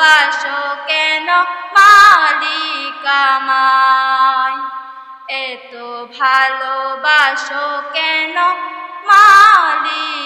ভালোবাসো কেন মালিকামায় এত ভালোবাসো কেন মালিকামায়